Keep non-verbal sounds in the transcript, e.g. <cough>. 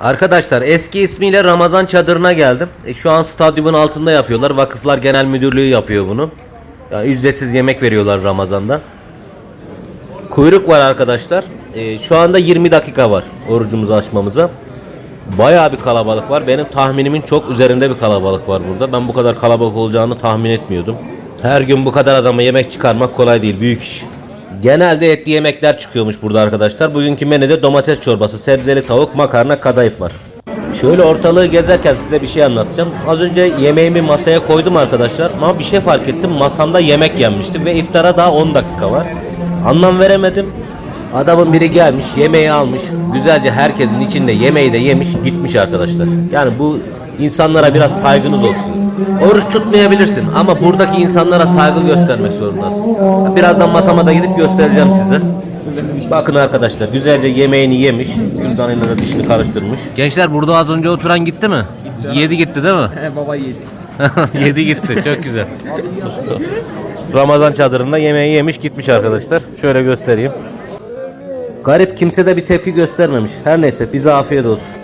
Arkadaşlar eski ismiyle Ramazan Çadırı'na geldim. E, şu an stadyumun altında yapıyorlar. Vakıflar Genel Müdürlüğü yapıyor bunu. Yani ücretsiz yemek veriyorlar Ramazan'da. Kuyruk var arkadaşlar. E, şu anda 20 dakika var orucumuzu açmamıza. Bayağı bir kalabalık var. Benim tahminimin çok üzerinde bir kalabalık var burada. Ben bu kadar kalabalık olacağını tahmin etmiyordum. Her gün bu kadar adama yemek çıkarmak kolay değil. Büyük iş. Genelde etli yemekler çıkıyormuş burada arkadaşlar. Bugünkü menüde domates çorbası, sebzeli tavuk, makarna, kadayıf var. Şöyle ortalığı gezerken size bir şey anlatacağım. Az önce yemeğimi masaya koydum arkadaşlar. Ama bir şey fark ettim. Masamda yemek yenmişti ve iftara daha 10 dakika var. Anlam veremedim. Adamın biri gelmiş, yemeği almış. Güzelce herkesin içinde yemeği de yemiş, gitmiş arkadaşlar. Yani bu insanlara biraz saygınız olsun. Oruç tutmayabilirsin ama buradaki insanlara saygı göstermek zorundasın. Birazdan masama da gidip göstereceğim size. Bakın arkadaşlar güzelce yemeğini yemiş. Kürdanıyla da dişini karıştırmış. Gençler burada az önce oturan gitti mi? Yedi gitti değil mi? He baba yedi. <laughs> Yedi gitti. Çok güzel. Ramazan çadırında yemeği yemiş gitmiş arkadaşlar. Şöyle göstereyim. Garip kimse de bir tepki göstermemiş. Her neyse bize afiyet olsun.